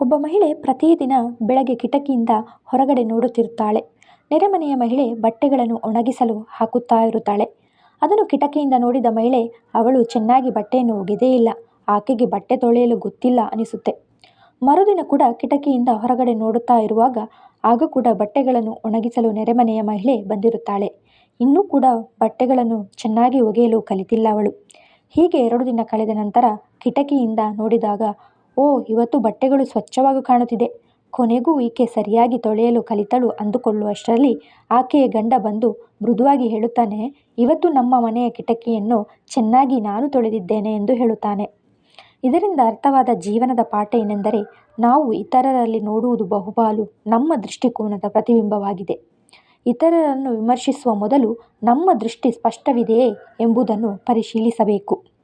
ಒಬ್ಬ ಮಹಿಳೆ ಪ್ರತಿದಿನ ಬೆಳಗ್ಗೆ ಕಿಟಕಿಯಿಂದ ಹೊರಗಡೆ ನೋಡುತ್ತಿರುತ್ತಾಳೆ. ನೆರೆಮನೆಯ ಮಹಿಳೆ ಬಟ್ಟೆಗಳನ್ನು ಒಣಗಿಸಲು ಹಾಕುತ್ತಾ ಇರುತ್ತಾಳೆ. ಅದನ್ನು ಕಿಟಕಿಯಿಂದ ನೋಡಿದ ಮಹಿಳೆ, ಅವಳು ಚೆನ್ನಾಗಿ ಬಟ್ಟೆಯನ್ನು ಒಗೆದೇ ಇಲ್ಲ. ಆಕೆಗೆ ಬಟ್ಟೆ ತೊಳೆಯಲು ಗೊತ್ತಿಲ್ಲ ಅನಿಸುತ್ತೆ. ಮರುದಿನ ಕೂಡ ಕಿಟಕಿಯಿಂದ ಹೊರಗಡೆ ನೋಡುತ್ತಾ ಇರುವಾಗ ಆಗ ಕೂಡ ಬಟ್ಟೆಗಳನ್ನು ಒಣಗಿಸಲು ನೆರೆಮನೆಯ ಮಹಿಳೆ ಬಂದಿರುತ್ತಾಳೆ. ಇನ್ನೂ ಕೂಡ ಬಟ್ಟೆಗಳನ್ನು ಚೆನ್ನಾಗಿ ಒಗೆಯಲು ಕಲಿತಿಲ್ಲ ಅವಳು. ಹೀಗೆ ಎರಡು ದಿನ ಕಳೆದ ನಂತರ ಕಿಟಕಿಯಿಂದ ನೋಡಿದಾಗ ಓ, ಇವತ್ತು ಬಟ್ಟೆಗಳು ಸ್ವಚ್ಛವಾಗಿ ಕಾಣುತ್ತಿದೆ. ಕೊನೆಗೂ ಈಕೆ ಸರಿಯಾಗಿ ತೊಳೆಯಲು ಕಲಿತಳು ಅಂದುಕೊಳ್ಳುವಷ್ಟರಲ್ಲಿ ಆಕೆಯ ಗಂಡ ಬಂದು ಮೃದುವಾಗಿ ಹೇಳುತ್ತಾನೆ, ಇವತ್ತು ನಮ್ಮ ಮನೆಯ ಕಿಟಕಿಯನ್ನು ಚೆನ್ನಾಗಿ ನಾನು ತೊಳೆದಿದ್ದೇನೆ ಎಂದು ಹೇಳುತ್ತಾನೆ. ಇದರಿಂದ ಅರ್ಥವಾದ ಜೀವನದ ಪಾಠ ಏನೆಂದರೆ, ನಾವು ಇತರರಲ್ಲಿ ನೋಡುವುದು ಬಹುಪಾಲು ನಮ್ಮ ದೃಷ್ಟಿಕೋನದ ಪ್ರತಿಬಿಂಬವಾಗಿದೆ. ಇತರರನ್ನು ವಿಮರ್ಶಿಸುವ ಮೊದಲು ನಮ್ಮ ದೃಷ್ಟಿ ಸ್ಪಷ್ಟವಿದೆಯೇ ಎಂಬುದನ್ನು ಪರಿಶೀಲಿಸಬೇಕು.